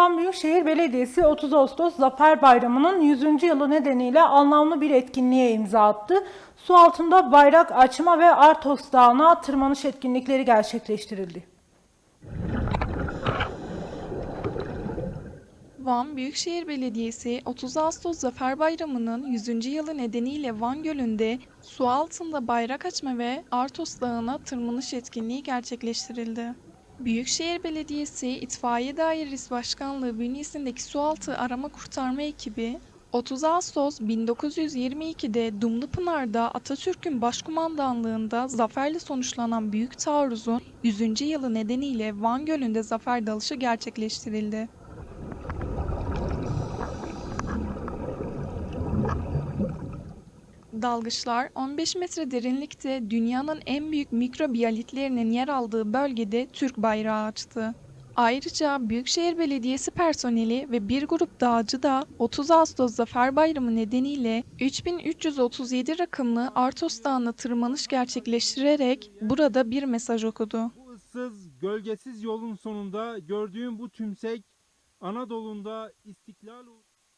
Van Büyükşehir Belediyesi 30 Ağustos Zafer Bayramı'nın 100. yılı nedeniyle anlamlı bir etkinliğe imza attı. Su altında bayrak açma ve Artos Dağı'na tırmanış etkinlikleri gerçekleştirildi. Van Büyükşehir Belediyesi 30 Ağustos Zafer Bayramı'nın 100. yılı nedeniyle Van Gölü'nde su altında bayrak açma ve Artos Dağı'na tırmanış etkinliği gerçekleştirildi. Büyükşehir Belediyesi İtfaiye Dairesi Başkanlığı bünyesindeki sualtı arama kurtarma ekibi 30 Ağustos 1922'de Dumlupınar'da Atatürk'ün başkumandanlığında zaferle sonuçlanan büyük taarruzun 100. yılı nedeniyle Van Gölü'nde zafer dalışı gerçekleştirildi. Dalgıçlar 15 metre derinlikte dünyanın en büyük mikrobiyalitlerinin yer aldığı bölgede Türk bayrağı açtı. Ayrıca Büyükşehir Belediyesi personeli ve bir grup dağcı da 30 Ağustos Zafer Bayramı nedeniyle 3337 rakımlı Artos Dağı'na tırmanış gerçekleştirerek burada bir mesaj okudu. Bu ıssız, gölgesiz yolun sonunda gördüğüm bu tümsek Anadolu'nda istiklal